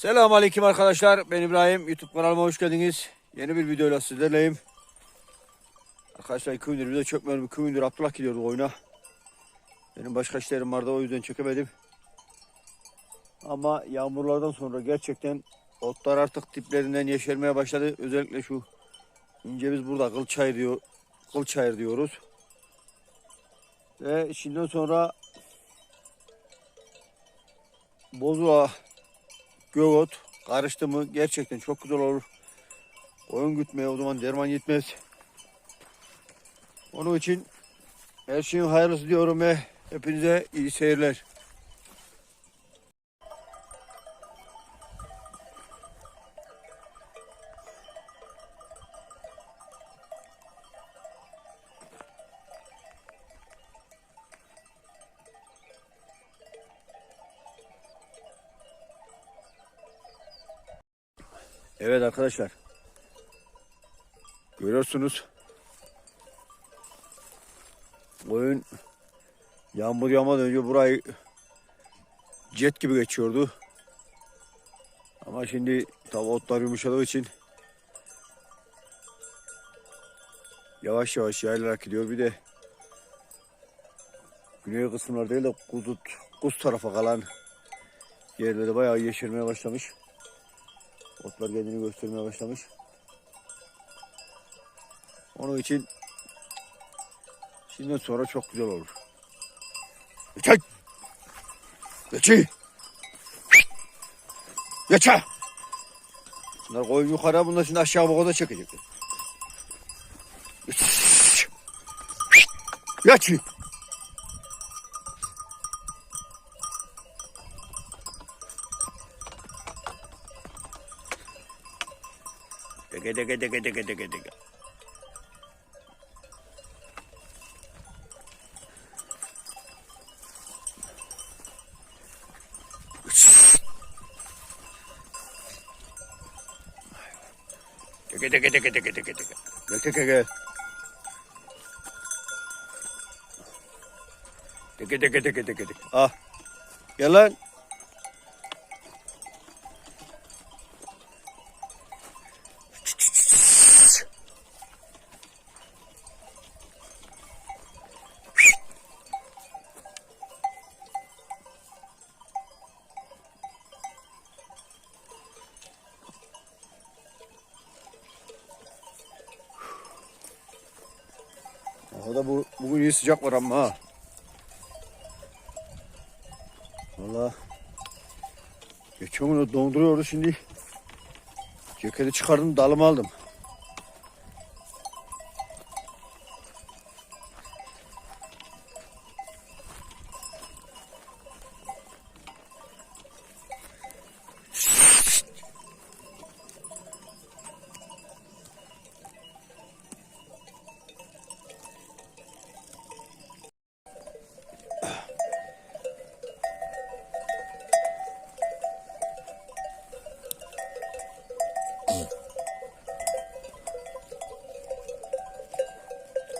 Selamun Aleyküm arkadaşlar. Ben İbrahim. YouTube kanalıma hoş geldiniz. Yeni bir videoyla sizlerleyim. Arkadaşlar iki gündür video çekmiyorum. İki gündür Abdullah gidiyordu oyuna. Benim başka işlerim vardı o yüzden çekemedim. Ama yağmurlardan sonra gerçekten otlar artık diplerinden yeşermeye başladı. Özellikle şu ince biz burada kıl çayır diyor. Kıl çayır diyoruz. Ve şimdiden sonra Bozula göğot karıştı mı gerçekten çok güzel olur. Oyun gütmeye o zaman derman yetmez. Onun için her şeyin hayırlısı diyorum ve hepinize iyi seyirler. Evet arkadaşlar. Görüyorsunuz. Oyun yağmur yağmadan önce burayı jet gibi geçiyordu. Ama şimdi tabi otlar yumuşadığı için yavaş yavaş yayılarak gidiyor. Bir de güney kısımlar değil de kuzut, kuz tarafa kalan yerlerde bayağı yeşermeye başlamış. Otlar kendini göstermeye başlamış. Onun için şimdiden sonra çok güzel olur. Geçey! Geçey! Geçe! Bunlar koyun yukarı, bunlar şimdi aşağı boğada çekecekler. 这个这个这个这个这个这个这个。这个这个这个这个这个这个这个。这个这个。这个这个这个这个这个。这个这个这个这个这个啊。原来 Havada bu, bugün iyi sıcak var ama ha. Valla. Geçen gün donduruyordu şimdi. Ceketi çıkardım dalımı aldım.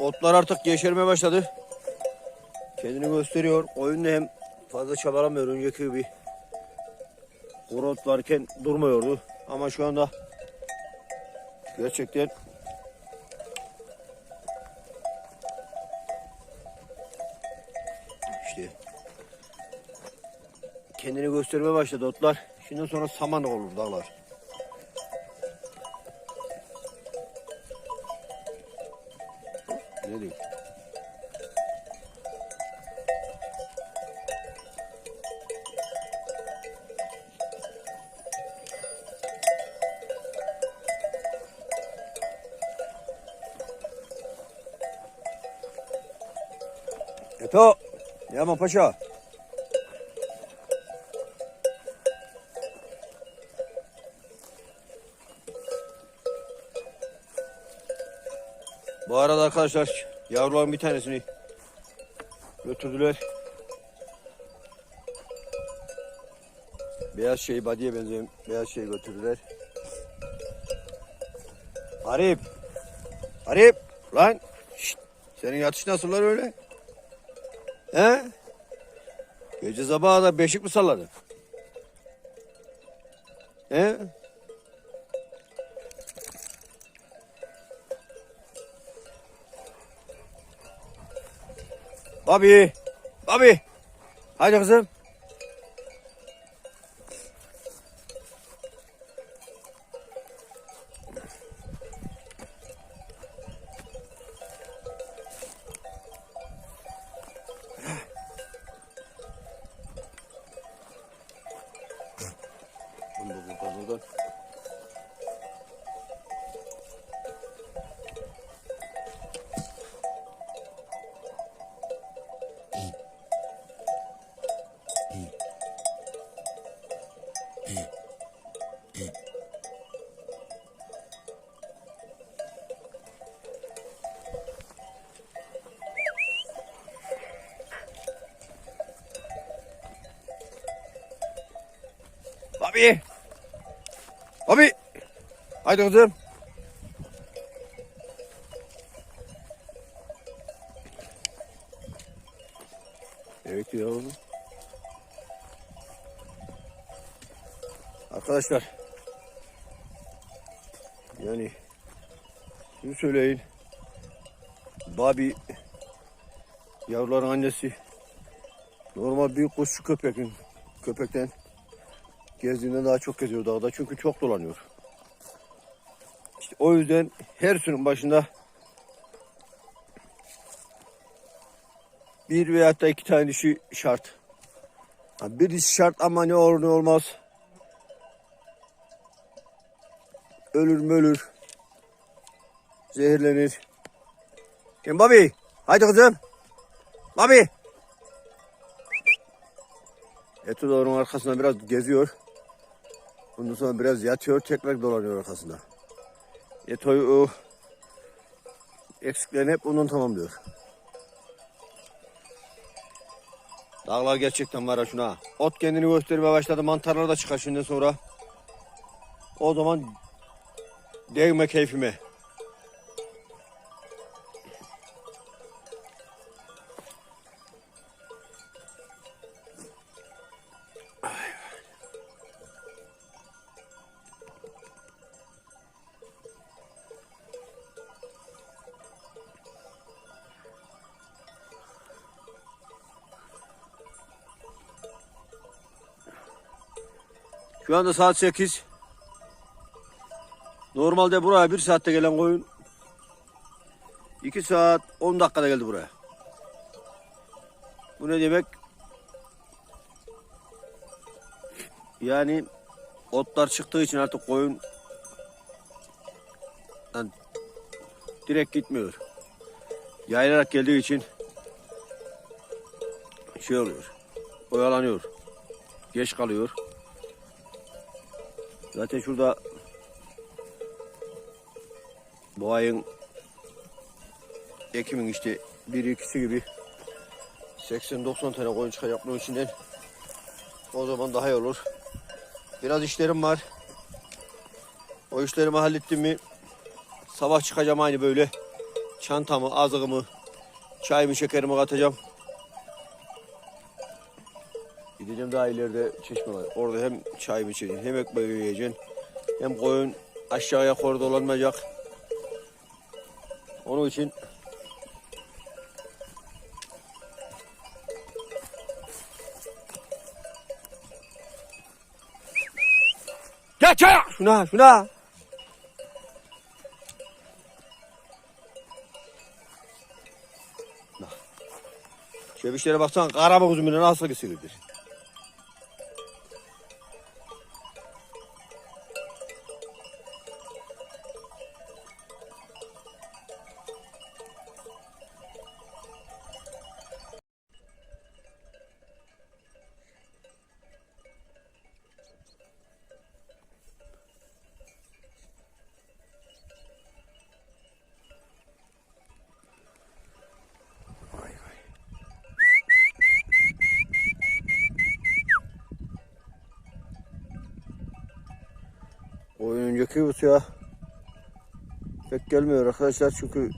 Otlar artık yeşermeye başladı. Kendini gösteriyor. Oyunda hem fazla çabalamıyor. Önceki gibi kuru otlarken durmuyordu. Ama şu anda gerçekten işte kendini göstermeye başladı otlar. Şimdi sonra saman olur dağlar. Eto, Yaman Paşa. Bu arada arkadaşlar yavruların bir tanesini götürdüler. Beyaz şey badiye benzeyen beyaz şey götürdüler. Arif. Arif. Lan. Şşt. Senin yatış nasıl lan öyle? He? Gece sabaha da beşik mi salladın? He? Babi. Babi. Haydi kızım. Babi. Babi. Haydi kızım. Evet ya oğlum. Arkadaşlar. Yani şunu söyleyin. Babi yavruların annesi normal büyük kuşçu köpekin köpekten gezdiğinden daha çok geziyor dağda çünkü çok dolanıyor. İşte o yüzden her sürün başında bir veya da iki tane dişi şart. Bir dişi şart ama ne olur ne olmaz. Ölür mü ölür. Zehirlenir. Kim Bobby? Haydi kızım. Bobby. Etu onun arkasında biraz geziyor. Ondan sonra biraz yatıyor, tekrar dolanıyor arkasında. Eto'yu o eksiklerini hep ondan tamamlıyor. Dağlar gerçekten var ha şuna. Ot kendini göstermeye başladı. Mantarlar da çıkar şimdiden sonra. O zaman değme keyfime. Şu anda saat 8. Normalde buraya bir saatte gelen koyun 2 saat 10 dakikada geldi buraya. Bu ne demek? Yani otlar çıktığı için artık koyun yani direkt gitmiyor. Yayılarak geldiği için şey oluyor. Oyalanıyor. Geç kalıyor. Zaten şurada bu ayın Ekim'in işte bir ikisi gibi 80-90 tane koyun çıkacak bunun içinden. O zaman daha iyi olur. Biraz işlerim var. O işlerimi hallettim mi sabah çıkacağım aynı böyle çantamı, azığımı, çayımı, şekerimi katacağım. Daha ileride çeşme var. Orada hem çayımı içeceksin, hem ekmeği yiyeceksin. Hem koyun aşağıya kor dolanmayacak. Onun için Gel çaya! Şuna, şuna! Bak. Şebişlere baksana karabı kuzumuyla nasıl kesilirdir. gökü tutuyor. Pek gelmiyor arkadaşlar çünkü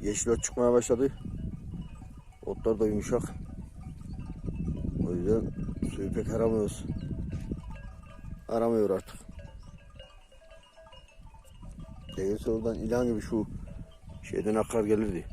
yeşil ot çıkmaya başladı. Otlar da yumuşak. O yüzden suyu pek aramıyoruz. Aramıyor artık. Gelirse oradan ilan gibi şu şeyden akar gelirdi.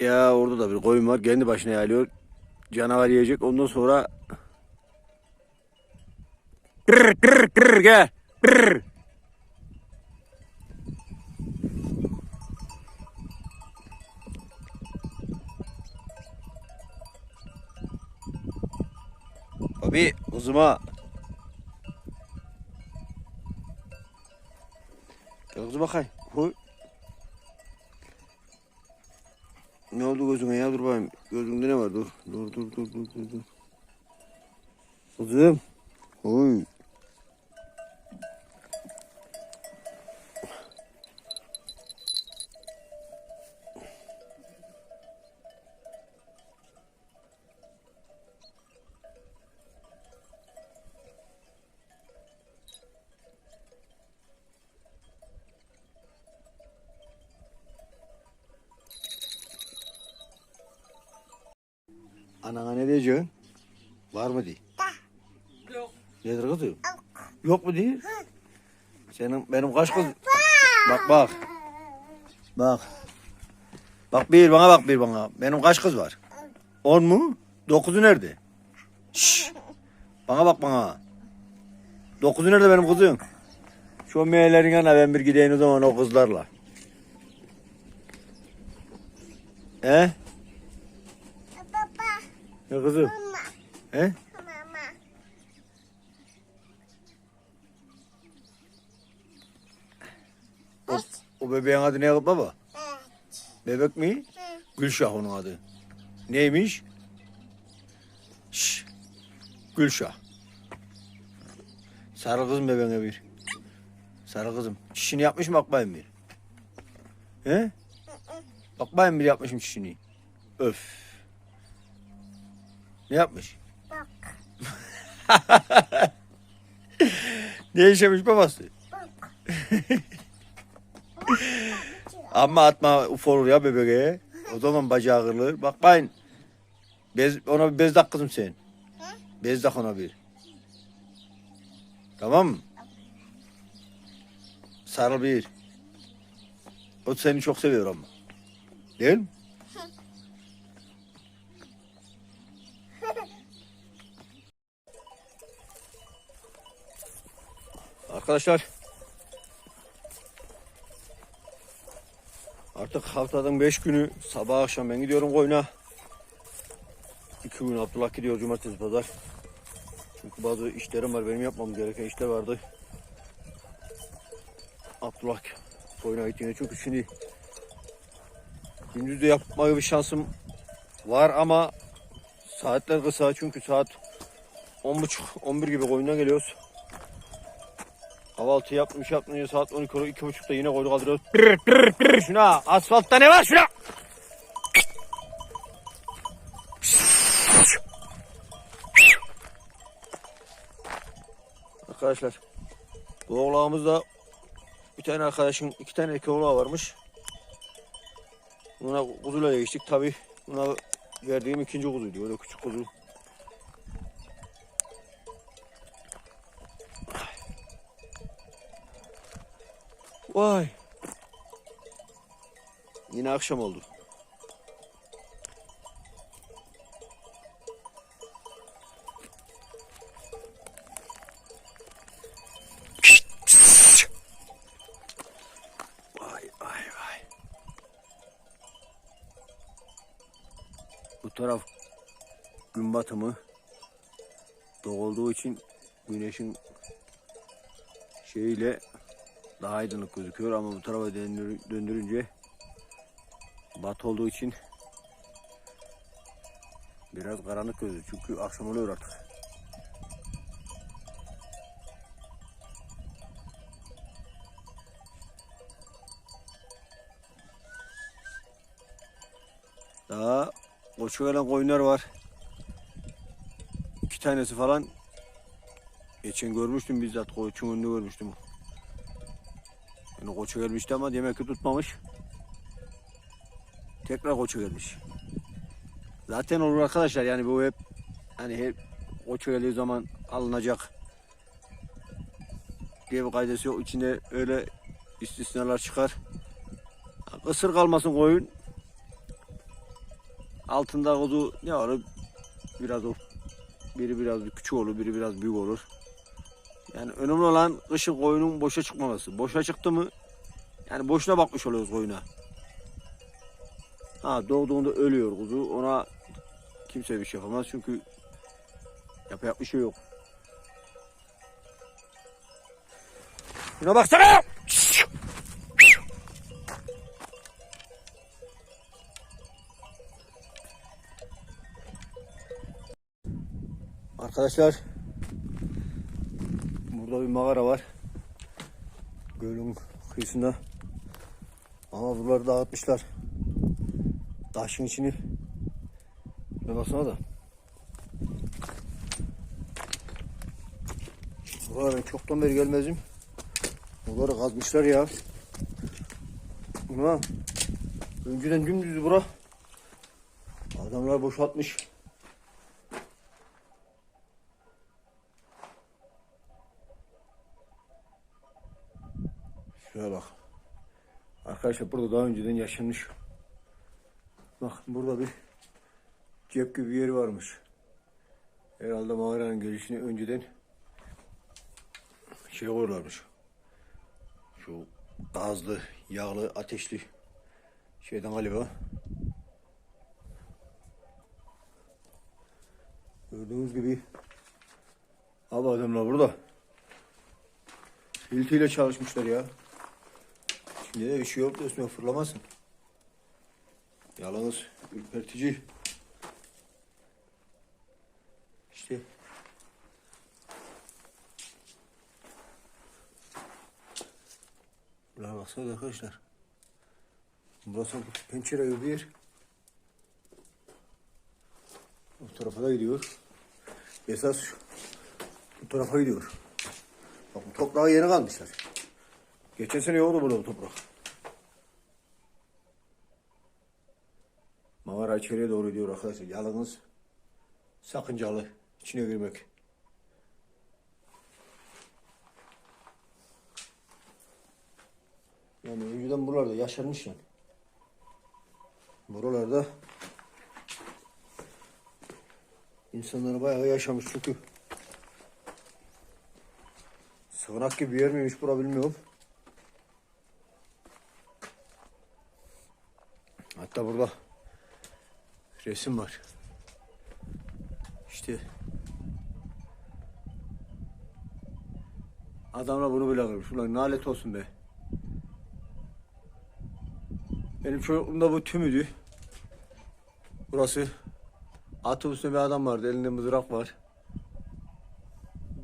Ya orada da bir koyun var. Kendi başına yayılıyor. Canavar yiyecek. Ondan sonra Kırr kırr kırr gel. Kırr. Abi kızıma. Gel kızım bakayım. Huy. Ne oldu gözüne ya dur bakayım. Gözünde ne var. Dur dur dur dur dur. dur. Kızım. Oy. Anana ne diyeceksin? Var mı diye. Yok. Nedir kızım? Yok mu diye? Senin benim kaç kız? Bak bak. Bak. Bak bir bana bak bir bana. Benim kaç kız var? On mu? Dokuzu nerede? Şşş. Bana bak bana. Dokuzu nerede benim kızım? Şu meyelerin yanına ben bir gideyim o zaman o kızlarla. He? Ne kızım? mama, He? mama. O, o bebeğin adı ne baba? Evet. Bebek mi? Hı. Gülşah onun adı. Neymiş? Şş. Gülşah. Sarı kızım bebeğine bir. Sarı kızım. Çişini yapmış mı bakmayın bir. He? Bakmayın bir yapmışım çişini. Öf. Ne yapmış? Bak, Ne işemiş babası? Ama atma ufo olur ya bebeğe. O zaman bacağı kırılır. Bakmayın. Bez, ona bir bez tak kızım sen. Bez tak ona bir. Tamam mı? Sarıl bir. O seni çok seviyor ama. Değil mi? Arkadaşlar Artık haftanın beş günü sabah akşam ben gidiyorum koyuna. İki gün Abdullah gidiyor cumartesi pazar. Çünkü bazı işlerim var benim yapmam gereken işler vardı. Abdullah koyuna gittiğinde çünkü şimdi gündüz de yapma gibi şansım var ama saatler kısa çünkü saat 10.30 11 gibi koyundan geliyoruz. Kahvaltı yapmış yapmayınca saat 12 olur. iki buçukta yine koydu kaldırıyoruz. Pırr pırr pırr şuna. Asfaltta ne var şuna? Arkadaşlar bu oğlağımızda bir tane arkadaşın iki tane erkek oğlağı varmış. Buna kuzuyla geçtik tabi. Buna verdiğim ikinci kuzuydu. Öyle küçük kuzu. Vay. Yine akşam oldu. Vay vay vay. Bu taraf gün batımı. doğulduğu için güneşin şeyiyle daha aydınlık gözüküyor ama bu tarafa döndür- döndürünce bat olduğu için biraz karanlık gözüküyor çünkü akşam oluyor artık. Daha koçu gelen koyunlar var. İki tanesi falan geçen görmüştüm bizzat koçun önünde görmüştüm. Yani koça gelmişti ama demek ki tutmamış. Tekrar koça gelmiş. Zaten olur arkadaşlar yani bu hep hani hep koça geldiği zaman alınacak diye bir kaidesi yok. İçinde öyle istisnalar çıkar. Kısır kalmasın koyun. Altında kuzu ne olur? Biraz o biri biraz küçük olur, biri biraz büyük olur. Yani önemli olan kışın koyunun boşa çıkmaması. Boşa çıktı mı yani boşuna bakmış oluyoruz koyuna. Ha doğduğunda ölüyor kuzu. Ona kimse bir şey yapamaz çünkü yapacak bir şey yok. Şuna baksana! Arkadaşlar bir mağara var. Gölün kıyısında. Ama buraları dağıtmışlar. Taşın içini. Ne baksana da. Buralara çoktan beri gelmezdim. Buraları kazmışlar ya. Buna önceden dümdüzdü bura. Adamlar boşaltmış. Şuraya bak. Arkadaşlar burada daha önceden yaşanmış. Bak burada bir cep gibi bir yeri varmış. Herhalde mağaranın girişine önceden şey koyuyorlarmış. Şu gazlı, yağlı, ateşli şeyden galiba. Gördüğünüz gibi abi adamlar burada. Hiltiyle çalışmışlar ya. Şimdi de bir şey yok da üstüne fırlamasın. Yalnız ürpertici. İşte. Buraya baksana arkadaşlar. Burası pencere gibi bir yer. Bu tarafa da gidiyor. Esas bu tarafa gidiyor. Bak bu toprağa yeni kalmışlar. Geçen sene yoktu burada bu toprak. Mağara içeriye doğru gidiyor arkadaşlar. Yalnız sakıncalı. içine girmek. Yani önceden buralarda yaşanmış yani. Buralarda insanlar bayağı yaşamış çünkü sığınak gibi bir yer miymiş bura bilmiyorum. Hatta burada resim var. İşte adamlar bunu bile kırmış. Ulan nalet olsun be. Benim çocukluğumda bu tümüydü. Burası atın üstünde bir adam vardı. Elinde mızrak var.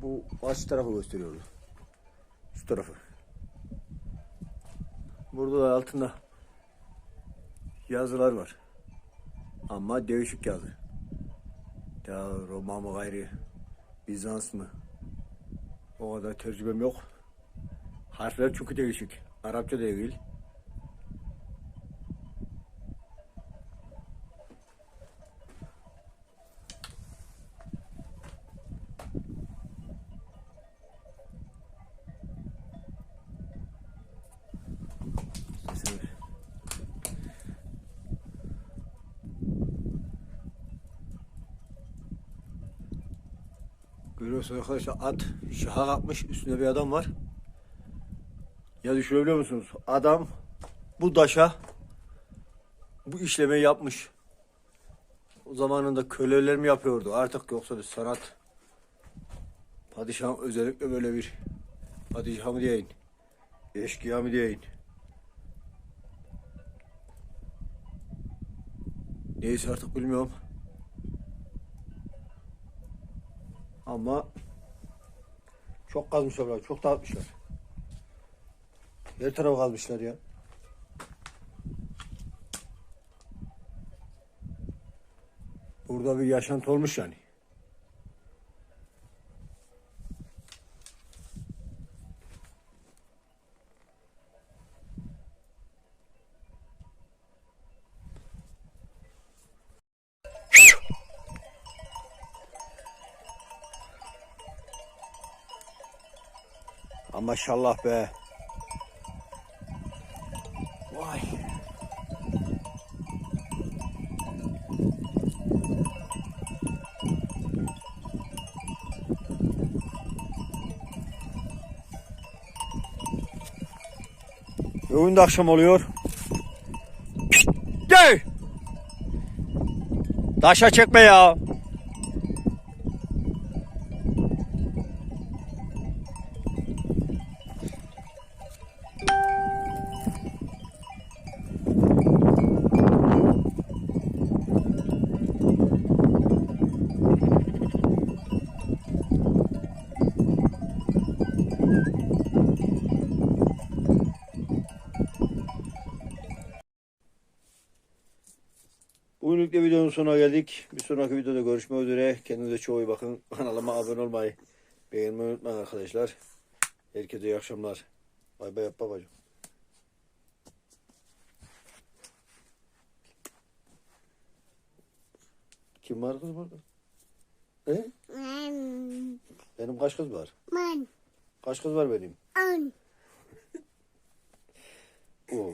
Bu baş tarafı gösteriyordu. Şu tarafı. Burada da altında yazılar var. Ama değişik yazı. Ya Roma mı gayri, Bizans mı? O kadar tecrübem yok. Harfler çünkü değişik. Arapça değil. Görüyorsunuz arkadaşlar at şaha kalkmış üstünde bir adam var. Ya düşünebiliyor musunuz? Adam bu daşa bu işlemeyi yapmış. O zamanında köleler mi yapıyordu? Artık yoksa bir sanat Padişahım özellikle böyle bir padişah mı deyin, eşkıya mı deyin. Neyse artık bilmiyorum. Ama çok kazmışlar, bunlar, çok dağıtmışlar. Her tarafı kazmışlar ya. Burada bir yaşantı olmuş yani. Ama maşallah be. Vay. Bugün de akşam oluyor. Gel. Taşa çekme ya. De videonun sonuna geldik. Bir sonraki videoda görüşmek üzere. Kendinize çok iyi bakın. Kanalıma abone olmayı, beğenmeyi unutmayın arkadaşlar. Herkese iyi akşamlar. Bay bay yap babacığım. Kim var kız burada? He? Man. Benim kaç kız var? Man. Kaç kız var benim? On. Oo.